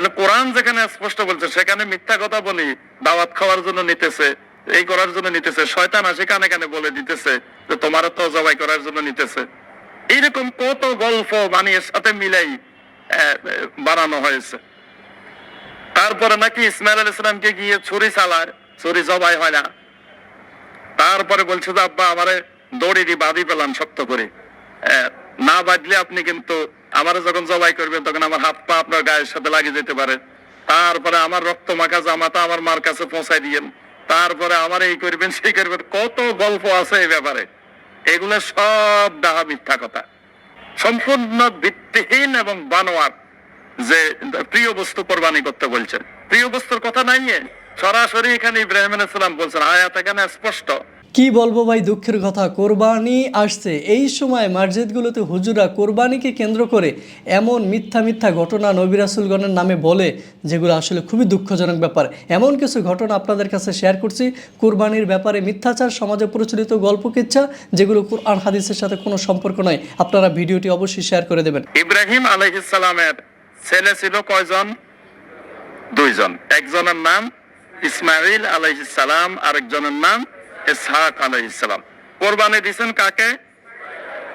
তাহলে কোরআন যেখানে স্পষ্ট বলছে, সেখানে মিথ্যা কথা বলি, দাওয়াত খাওয়ার জন্য নিতেছে, এই করার জন্য নিতেছে, শয়তান আসে কানে কানে বলে দিতেছে যে তোমার তো জবাই করার জন্য নিতেছে। এইরকম কত গল্প বানিয়ে সাথে মিলাই বানানো হয়েছে। তারপরে নাকি ইসমাইল আল ইসলামকে গিয়ে ছুরি চালায়, ছুরি জবাই হয় না। তারপরে বলছে যে, আব্বা, আমারে দড়ি দিয়ে বাঁধি পেলাম শক্ত করে। না বাঁধলে আপনি কিন্তু আমার যখন জবাই করবেন তখন আমার হাত পা আপনার গায়ের সাথে লাগিয়ে যেতে পারে। তারপরে আমার রক্ত মাখা জামাটা আমার মার কাছে পৌঁছাই দিয়েন। তারপরে আমার এই করবেন, সেই করবেন। কত গল্প আছে এই ব্যাপারে। এগুলো সব ডাহা মিথ্যা কথা। সম্পূর্ণ ভিত্তিহীন এবং বানোয়ার যে প্রিয় বস্তু কোরবানি করতে বলছেন। প্রিয় বস্তুর কথা নাই সরাসরি এখানে ইব্রাহিম বলছেন, আয়াত এখানে স্পষ্ট। কি বলব ভাই দুঃখের কথা? কোরবানি আসছে। এই সময় মসজিদগুলোতে হুজুরা কোরবানিকে কেন্দ্র করে এমন মিথ্যা মিথ্যা ঘটনা নবিরাসুলগণের নামে বলে, যেগুলো আসলে খুবই দুঃখজনক ব্যাপার। এমন কিছু ঘটনা আপনাদের কাছে শেয়ার করছি। কোরবানির ব্যাপারে মিথ্যাচার, সমাজে প্রচলিত গল্প, কিচ্ছা, যেগুলো কোরআন, হাদিসের সাথে কোনো সম্পর্ক নয় আপনারা ভিডিওটি অবশ্যই শেয়ার করে দেবেন। ইব্রাহিম আলাইহিস সালামের ছেলে ছিল কয়জন? দুইজন। একজনের নাম ইসমাইল আলাইহিস সালাম, আরেকজনের নাম ইসহাক আলাইহিস সালাম। কোরবানি দিয়েছেন কাকে?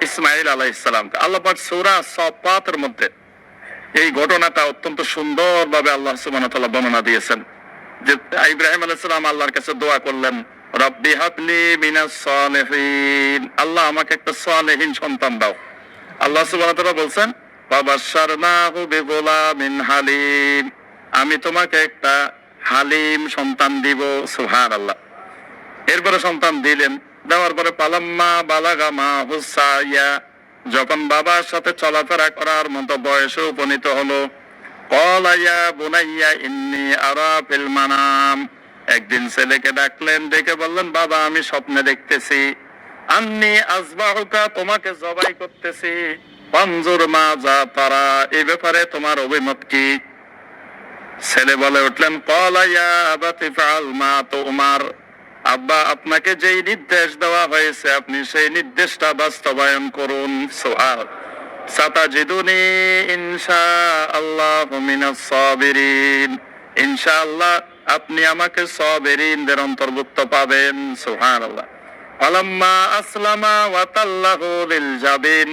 ইসমাইল আল্লাহ পাক সূরা সাফাতের মধ্যে এই ঘটনাটা অত্যন্ত সুন্দরভাবে আল্লাহ বর্ণনা দিয়েছেন যে ইব্রাহিম আলাইহিস সালাম আল্লাহর কাছে দোয়া করলেন, রব্বি হাবলি মিনাস সালিহিন। আল্লাহ আমাকে একটা সালেহীন সন্তান দাও। আল্লাহ বলছেন বাবাশশারনাহু বিগুলামিন হালিম। আমি তোমাকে একটা হালিম সন্তান দিব, সুবহানাল্লাহ। এরপরে সন্তান দিলেন। দেওয়ার পরে পালাম্মা বালাগা মা হুসাইয়া যখন বাবার সাথে চলাফেরা করার মতো বয়সে উপনীত হলো কলাইয়া বুনাইয়া ইন্নি আরা ফিল মানাম। একদিন ছেলেকে ডাকলেন, ডেকে বললেন, বাবা, আমি স্বপ্নে দেখতেছি। আন্নি আসবাহুকা তোমাকে জবাই করতেছি। পঞ্জুর মা যা তারা এই ব্যাপারে তোমার অভিমত কি? ছেলে বলে উঠলেন কলাইয়া আবাতি ফাল মা তোমার আব্বা, আপনাকে যেই নির্দেশ দেওয়া হয়েছে, আপনি সেই নির্দেশটা বাস্তবায়ন করুন। সোহাল সাতাজিদুনি ইনশা আল্লাহ সাবিরিন। ইনশাআল্লাহ আপনি আমাকে সাবিরিনদের অন্তর্ভুক্ত পাবেন। সুবহানাল্লাহ। ফালাম্মা আসলামা ওয়া তাল্লাহু লিল জাবিন।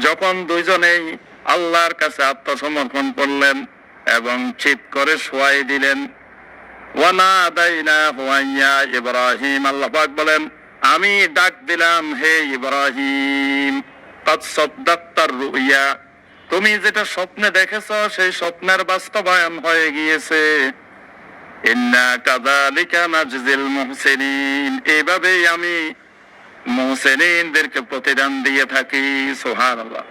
যখন দুইজনেই আল্লাহর কাছে আত্মসমর্পণ করলেন এবং চিৎ করে শোয়াই দিলেন ইব্রাহিম আল্লাহ পাক বলেন, আমি ডাক দিলাম, হে ইব্রাহিম রুইয়া তুমি যেটা স্বপ্নে দেখেছ, সেই স্বপ্নের বাস্তবায়ন হয়ে গিয়েছে। এইভাবেই আমি মুহসিনিনদেরকে প্রতিদান দিয়ে থাকি, সুবহানাল্লাহ।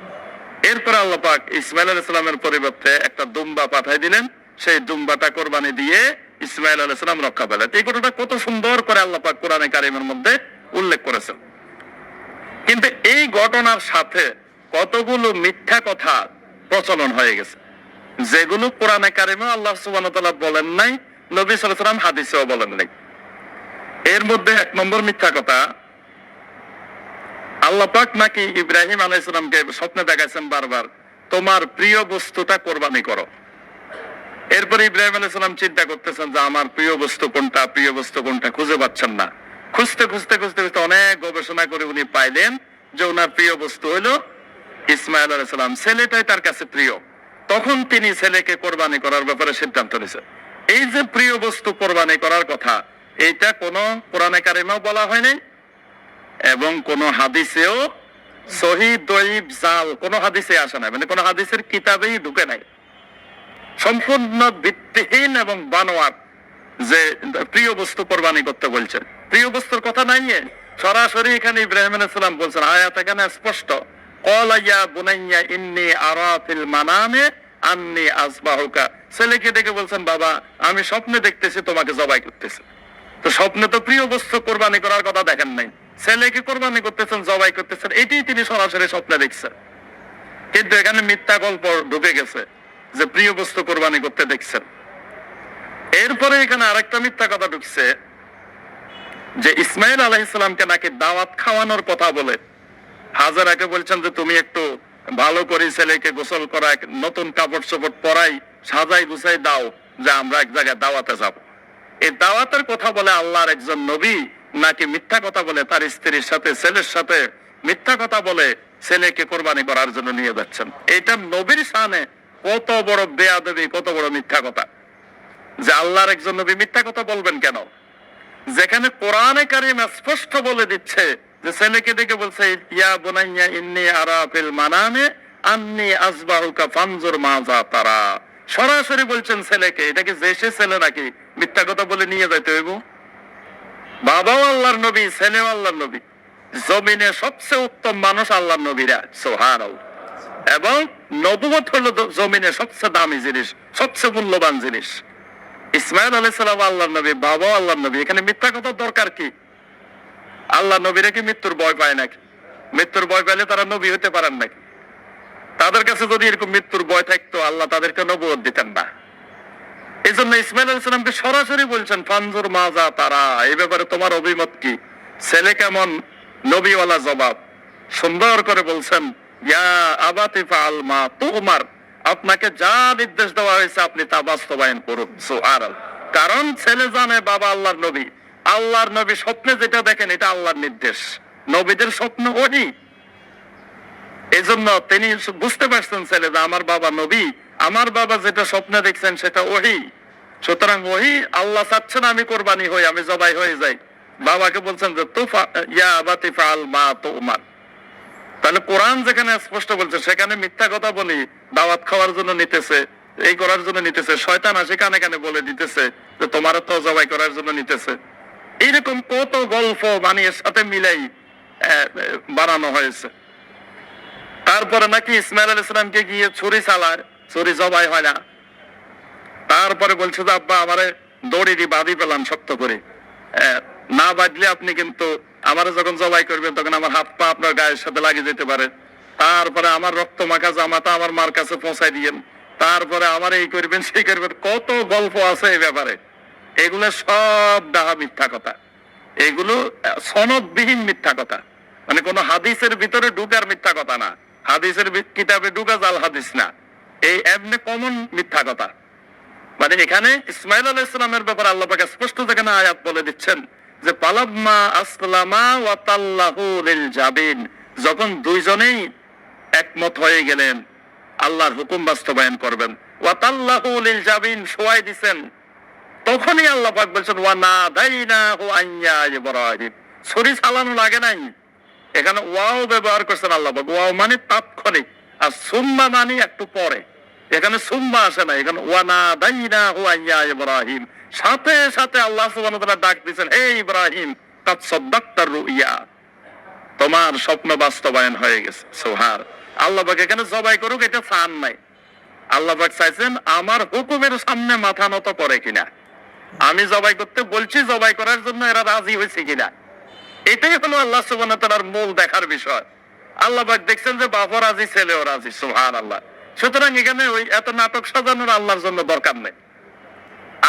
এরপর আল্লাহ পাক ইসমাইল আলাইহিস পরিবর্তে একটা দুম্বা পাঠাই দিলেন। সেই দুম্বাটা কোরবানি দিয়ে ইসমাইল আলাইহিস সালাম রক্ষা পেলেন। এই ঘটনাটা কত সুন্দর করে আল্লাহ পাক কোরআনে কারিমের মধ্যে উল্লেখ করেছেন। কিন্তু এই ঘটনার সাথে কতগুলো মিথ্যা কথা প্রচলন হয়ে গেছে। যেগুলো কোরআনে কারিমে আল্লাহ তাআলা বলেন নাই, নবী সাল্লাম হাদিসেও বলেন নাই। এর মধ্যে এক নম্বর মিথ্যা কথা, আল্লাহ পাক নাকি ইব্রাহিম আলাইসালামকে স্বপ্নে দেখাইছেন বারবার, তোমার প্রিয় বস্তুটা কোরবানি করো। এরপরে ইব্রাহিম আলাইসালাম চিন্তা করতেছেন যে আমার প্রিয় বস্তু কোনটা? প্রিয় বস্তু কোনটা? খুঁজে পাচ্ছেন না। খুঁজতে খুঁজতে খুঁজতে খুঁজতে অনেক গবেষণা করে উনি পাইলেন যে ওনার প্রিয় বস্তু হলো ইসমাইল আলাইসালাম ছেলেটাই তার কাছে প্রিয়। তখন তিনি ছেলেকে কোরবানি করার ব্যাপারে সিদ্ধান্ত নিয়েছেন এই যে প্রিয় বস্তু কোরবানি করার কথা, এইটা কোনো কোরআনে কারিমেও বলা হয়নি এবং কোন হাদিসেও সহি দইব জাল কোন হাদিসে আসে না মানে কোন হাদিসের কিতাবেই ঢুকে নাই। সম্পূর্ণ ভিত্তিহীন এবং বানোয়ার, যে প্রিয় বস্তু কোরবানি করতে বলছেন প্রিয় বস্তুর কথা নাই সরাসরি এখানে ইব্রাহিম আলাইহিস সালাম বলছেন, আয়াত এখানে স্পষ্ট। কলাইয়া বুনাইয়া ইন্নি আরা ফিল মানামে আন্নি আসবাহুকা ছেলেকে বলছেন, বাবা, আমি স্বপ্নে দেখতেছি, তোমাকে জবাই করতেছি। তো স্বপ্নে তো প্রিয় বস্তু কোরবানি করার কথা দেখেন নাই। ছেলেকে কোরবানি করতেছেন, জবাই করতেছেন, এটাই তিনি সরাসরি স্বপ্নে দেখছেন। কিন্তু এখানে মিথ্যা গল্প ঢুকে গেছে। যে প্রিয় বস্তু কোরবানি করতে দেখছেন। এরপরে এখানে আরেকটা মিথ্যা কথা ঢুকছে, যে ইসমাইল আলাইহিসসালামকে নাকি দাওয়াত খাওয়ানোর কথা বলে। হাজারাকে বলছেন যে, তুমি একটু ভালো করে ছেলেকে গোসল করা নতুন কাপড় চোপড় পরাই, সাজাই গুছাই দাও, যে আমরা এক জায়গায় দাওয়াতে যাব। এই দাওয়াতের কথা বলে আল্লাহর একজন নবী নাকি মিথ্যা কথা বলে, তার স্ত্রীর সাথে, ছেলের সাথে মিথ্যা কথা বলে ছেলেকে কোরবানি করার জন্য নিয়ে যাচ্ছেন। এটা নবীর সামনে কত বড় বেয়াদবি, কত বড় মিথ্যা কথা। যে আল্লাহর একজন নবী মিথ্যা কথা বলবেন কেন? যেখানে কোরআনে কারিম স্পষ্ট বলে দিচ্ছে যে ছেলেকে দেখে বলছে, ইয়া বুনাইয়া ইন্নি আরা ফিল মানামে আন্নি আসবাহুকা ফানজুর মাজা তারা। সরাসরি বলছেন ছেলেকে, এটা কি দেশে ছেলে নাকি? মিথ্যা কথা বলে নিয়ে যাইতে হইব? বাবাও আল্লাহর নবী, ছেলেও আল্লাহর নবী। জমিনে সবচেয়ে উত্তম মানুষ আল্লাহর নবীরা সোহান এবং নবুবত হলো জমিনে সবচেয়ে দামি জিনিস, সবচেয়ে মূল্যবান জিনিস। ইসমাইল আলাইহিস সালাম আল্লাহর নবী বাবাও আল্লাহর নবী, এখানে মিথ্যা কথা দরকার কি? আল্লাহ নবীরা কি মৃত্যুর ভয় পায় নাকি? মৃত্যুর ভয় পাইলে তারা নবী হতে পারেন নাকি? তাদের কাছে যদি এরকম মৃত্যুর ভয় থাকতো, আল্লাহ তাদেরকে নবুয়ত দিতেন না। এই জন্য ইসমাইল আলাইসালামকে সরাসরি বলছেন, ফানজুর মাজা তারা এই ব্যাপারে তোমার অভিমত কি? ছেলে কেমন? নবীওয়ালা জবাব। সুন্দর করে বলছেন আপনাকে যা নির্দেশ দেওয়া হয়েছে আপনি তা বাস্তবায়ন করুন। কারণ ছেলে জানে বাবা আল্লাহর নবী। আল্লাহর নবী স্বপ্নে যেটা দেখেন, এটা আল্লাহর নির্দেশ। নবীদের স্বপ্ন ওহি এই জন্য তিনি বুঝতে পারছেন ছেলে যে আমার বাবা নবী, আমার বাবা যেটা স্বপ্নে দেখছেন সেটা ওহি সুতরাং ওহি আল্লাহ চাচ্ছেন আমি কোরবানি হই, আমি জবাই হয়ে যাই। বাবাকে বলছেন যে তুফা ইয়া আবাতি ফাল মা তো উমার তাহলে কোরআন যেখানে স্পষ্ট বলছে, সেখানে মিথ্যা কথা বলি, দাওয়াত খাওয়ার জন্য নিতেছে, এই করার জন্য নিতেছে, শয়তান আসে কানে কানে বলে দিতেছে যে তোমার তো জবাই করার জন্য নিতেছে। এইরকম কত গল্প বানিয়ে সাথে মিলাই বানানো হয়েছে। তারপরে নাকি ইসমাইল আল ইসলামকে গিয়ে ছুরি চালায়, ছুরি জবাই হয় না। তারপরে বলছে যে, আব্বা, আমারে দড়ি দিয়ে বাঁধি পেলাম শক্ত করে। না বাঁধলে আপনি কিন্তু আমার যখন জবাই করবেন তখন আমার হাত পা আপনার গায়ের সাথে লাগিয়ে যেতে পারে। তারপরে আমার রক্ত মাখা জামাটা আমার মার কাছে পৌঁছাই দিয়েন। তারপরে আমার এই করবেন, সেই করবেন। কত গল্প আছে এই ব্যাপারে। এগুলো সব ডাহা মিথ্যা কথা। এগুলো সনদবিহীন মিথ্যা কথা। মানে কোন হাদিসের ভিতরে ঢুকার মিথ্যা কথা না। হাদিসের কিতাবে ঢুকা জাল হাদিস না। এই এমনি কমন মিথ্যা কথা। মানে এখানে ইসমাইল আলাহ ইসলামের ব্যাপারে আল্লাহ পাকে স্পষ্ট যেখানে আয়াত বলে দিচ্ছেন যে, পালাম্মা আসলামা ওয়া তাল্লাহু লিল জাবিন। যখন দুইজনেই একমত হয়ে গেলেন, আল্লাহর হুকুম বাস্তবায়ন করবেন। ওয়া তাল্লাহু লিল জাবিন শোয়াই দিছেন। তখনই আল্লাহ পাক ওয়া আইয়া ইব্রাহিম। ছুরি চালানো লাগে নাই। এখানে ওয়াও ব্যবহার করছেন আল্লাহ পাক। ওয়াও মানে তাৎক্ষণিক, আর সুম্মা মানে একটু পরে। এখানে সুম্মা আসে না। এখানে, ওয়া না আইয়া ইব্রাহিম। সাথে সাথে আল্লাহ সুবহানাহু ডাক দিয়েছেন, হে ইব্রাহিম, কাদ সাদ্দাকতার রুইয়া। তোমার স্বপ্ন বাস্তবায়ন হয়ে গেছে, সোহার। আল্লাহ পাক এখানে জবাই করুক, এটা চান নাই। আল্লাহ পাক চাইছেন, আমার হুকুমের সামনে মাথা নত করে কিনা। আমি জবাই করতে বলছি, জবাই করার জন্য এরা রাজি হয়েছে কিনা। এটাই হলো আল্লাহ তাআলার মূল দেখার বিষয়। আল্লাহ পাক দেখছেন যে বাবা রাজি, ছেলেও রাজি সুবহান আল্লাহ। সুতরাং এখানে ওই এত নাটক সাজানোর আল্লাহর জন্য দরকার নেই।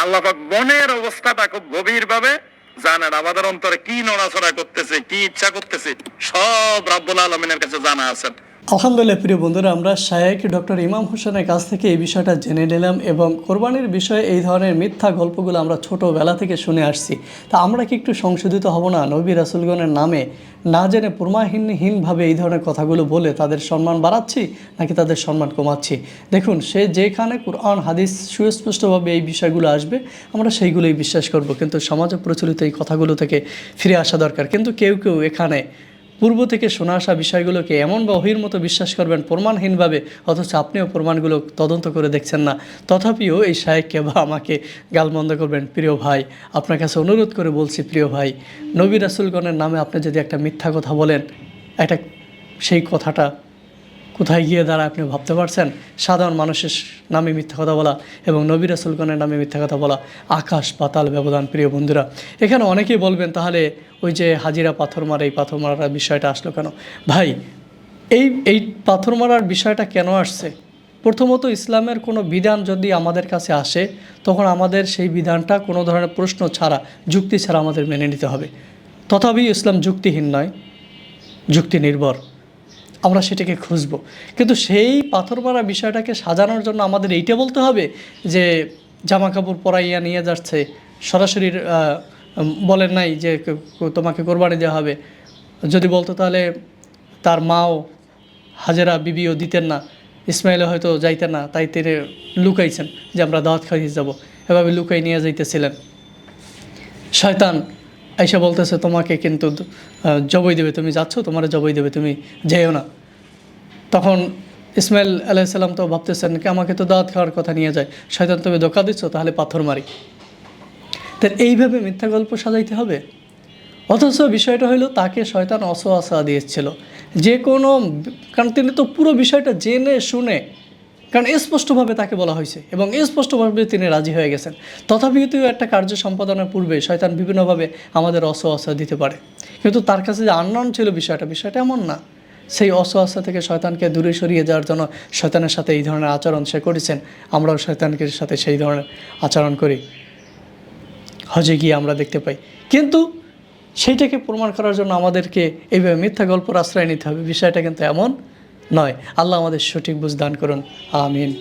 আল্লাহ মনের অবস্থাটা খুব গভীর ভাবে জানেন আমাদের অন্তরে কি নড়াচড়া করতেছে, কি ইচ্ছা করতেছে, সব রাব্বুল আলমিনের কাছে জানা আছেন আলহামদুলিল্লাহ প্রিয় বন্ধুরা, আমরা শায়েক ডক্টর ইমাম হোসেনের কাছ থেকে এই বিষয়টা জেনে নিলাম এবং কোরবানির বিষয়ে এই ধরনের মিথ্যা গল্পগুলো আমরা ছোটোবেলা থেকে শুনে আসছি। তা আমরা কি একটু সংশোধিত হব না? নবী রাসুলগণের নামে না জেনে প্রমাহীনহীনভাবে এই ধরনের কথাগুলো বলে তাদের সম্মান বাড়াচ্ছি নাকি তাদের সম্মান কমাচ্ছি? দেখুন, সে যেখানে কোরআন, হাদিস সুস্পষ্টভাবে এই বিষয়গুলো আসবে, আমরা সেইগুলোই বিশ্বাস করব। কিন্তু সমাজে প্রচলিত এই কথাগুলো থেকে ফিরে আসা দরকার। কিন্তু কেউ কেউ এখানে পূর্ব থেকে শোনা আসা বিষয়গুলোকে এমন বা অহির মতো বিশ্বাস করবেন প্রমাণহীনভাবে, অথচ আপনিও প্রমাণগুলো তদন্ত করে দেখছেন না। তথাপিও এই শায়েককে বা আমাকে গালমন্দ করবেন, প্রিয় ভাই, আপনার কাছে অনুরোধ করে বলছি, প্রিয় ভাই, নবী রাসুলগণের নামে আপনি যদি একটা মিথ্যা কথা বলেন, একটা সেই কথাটা কোথায় গিয়ে দাঁড়ায় আপনি ভাবতে পারছেন? সাধারণ মানুষের নামে মিথ্যা কথা বলা এবং নবী রাসুলগণের নামে মিথ্যা কথা বলা আকাশ পাতাল ব্যবধান, প্রিয় বন্ধুরা। এখানে অনেকেই বলবেন, তাহলে ওই যে হাজিরা পাথর মারা, এই পাথর মারার বিষয়টা আসলো কেন? ভাই, এই এই পাথর মারার বিষয়টা কেন আসছে? প্রথমত ইসলামের কোনো বিধান যদি আমাদের কাছে আসে, তখন আমাদের সেই বিধানটা কোনো ধরনের প্রশ্ন ছাড়া, যুক্তি ছাড়া আমাদের মেনে নিতে হবে। তথাপি ইসলাম যুক্তিহীন নয়, যুক্তি নির্ভর। আমরা সেটাকে খুঁজবো। কিন্তু সেই পাথর মারা বিষয়টাকে সাজানোর জন্য আমাদের এইটা বলতে হবে যে জামা কাপড় পরাইয়া নিয়ে যাচ্ছে। সরাসরি বলেন নাই যে তোমাকে কোরবানি দেওয়া হবে। যদি বলতো তাহলে তার মাও হাজেরা বিবিও দিতেন না। ইসমাইলে হয়তো যাইতেন না, তাই তিনি লুকাইছেন যে আমরা দাওয়াত খাইয়ে যাব। এভাবে লুকাই নিয়ে যাইতেছিলেন। শয়তান এসে বলতেছে, তোমাকে কিন্তু জবই দেবে, তুমি যাচ্ছ, তোমার জবই দেবে, তুমি যেও না। তখন ইসমাইল আলাইসাল্লাম তো ভাবতেছেন কি, আমাকে তো দাওয়াত খাওয়ার কথা নিয়ে যায়। শয়তান, তুমি ধোকা দিচ্ছ, তাহলে পাথর মারি। তো এইভাবে মিথ্যা গল্প সাজাইতে হবে? অথচ বিষয়টা হলো তাকে শয়তান অসোয়াশা দিয়েছিল। যে কোনো, কারণ তিনি তো পুরো বিষয়টা জেনে শুনে কারণ স্পষ্টভাবে তাকে বলা হয়েছে এবং স্পষ্টভাবে তিনি রাজি হয়ে গেছেন। তথাপিও একটা কার্য সম্পাদনের পূর্বে শয়তান বিভিন্নভাবে আমাদের অসোয়াশা দিতে পারে। কিন্তু তার কাছে যে আননোন ছিল বিষয়টা বিষয়টা এমন না। সেই অসোয়াশা থেকে শয়তানকে দূরে সরিয়ে যাওয়ার জন্য শয়তানের সাথে এই ধরনের আচরণ সে করেছেন। আমরাও শয়তানকে সাথে সেই ধরনের আচরণ করি। হজে গিয়ে আমরা দেখতে পাই। কিন্তু সেইটাকে প্রমাণ করার জন্য আমাদেরকে এইভাবে মিথ্যা গল্পর আশ্রয় নিতে হবে। বিষয়টা কিন্তু এমন নয়। আল্লাহ আমাদের সঠিক বুঝ দান করুন। আমিন।